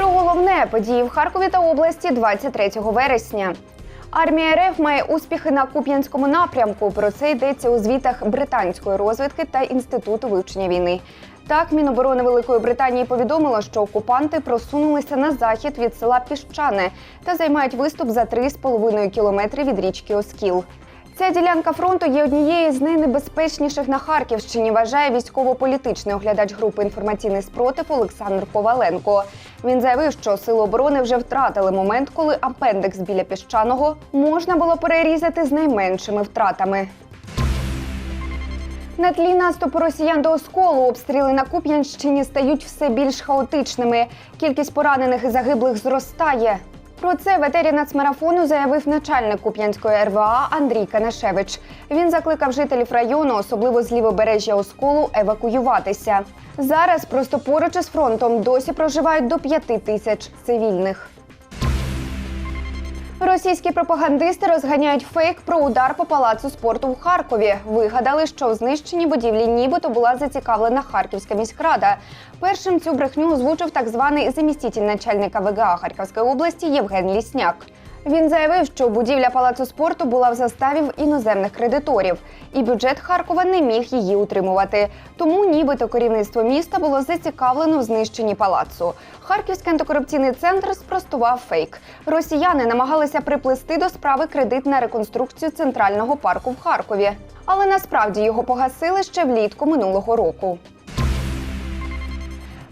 Про головне події в Харкові та області 23 вересня. Армія РФ має успіхи на Куп'янському напрямку. Про це йдеться у звітах британської розвідки та інституту вивчення війни. Так, Міноборони Великої Британії повідомило, що окупанти просунулися на захід від села Піщане та займають виступ за 3,5 кілометри від річки Оскіл. Ця ділянка фронту є однією з найнебезпечніших на Харківщині, вважає військово-політичний оглядач групи інформаційний спротив Олександр Коваленко. Він заявив, що сили оборони вже втратили момент, коли апендекс біля піщаного можна було перерізати з найменшими втратами. На тлі наступу росіян до осколу обстріли на Куп'янщині стають все більш хаотичними. Кількість поранених і загиблих зростає. Про це в етері нацмарафону заявив начальник Куп'янської РВА Андрій Канашевич. Він закликав жителів району, особливо з лівобережжя осколу, евакуюватися. Зараз просто поруч із фронтом досі проживають до п'яти тисяч цивільних. Російські пропагандисти розганяють фейк про удар по палацу спорту в Харкові. Вигадали, що в знищенні будівлі нібито була зацікавлена Харківська міськрада. Першим цю брехню озвучив так званий заміститель начальника ВГА Харківської області Євген Лісняк. Він заявив, що будівля палацу спорту була в заставі в іноземних кредиторів, і бюджет Харкова не міг її утримувати. Тому, нібито керівництво міста було зацікавлено в знищенні палацу. Харківський антикорупційний центр спростував фейк. Росіяни намагалися приплести до справи кредит на реконструкцію центрального парку в Харкові, але насправді його погасили ще влітку минулого року.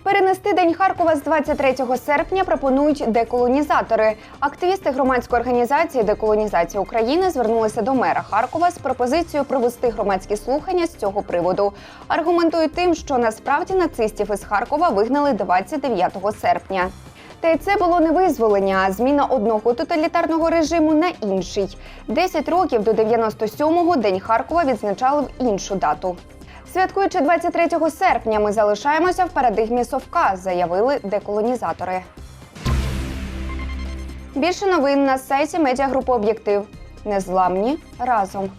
Перенести День Харкова з 23 серпня пропонують деколонізатори. Активісти громадської організації Деколонізація України звернулися до мера Харкова з пропозицією провести громадські слухання з цього приводу. Аргументують тим, що насправді нацистів із Харкова вигнали 29 серпня. Та й це було не визволення, а зміна одного тоталітарного режиму на інший. Десять років до 97-го День Харкова відзначали в іншу дату. Святкуючи 23 серпня, ми залишаємося в парадигмі совка, заявили деколонізатори. Більше новин на сайті медіагрупи Об'єктив. Незламні разом.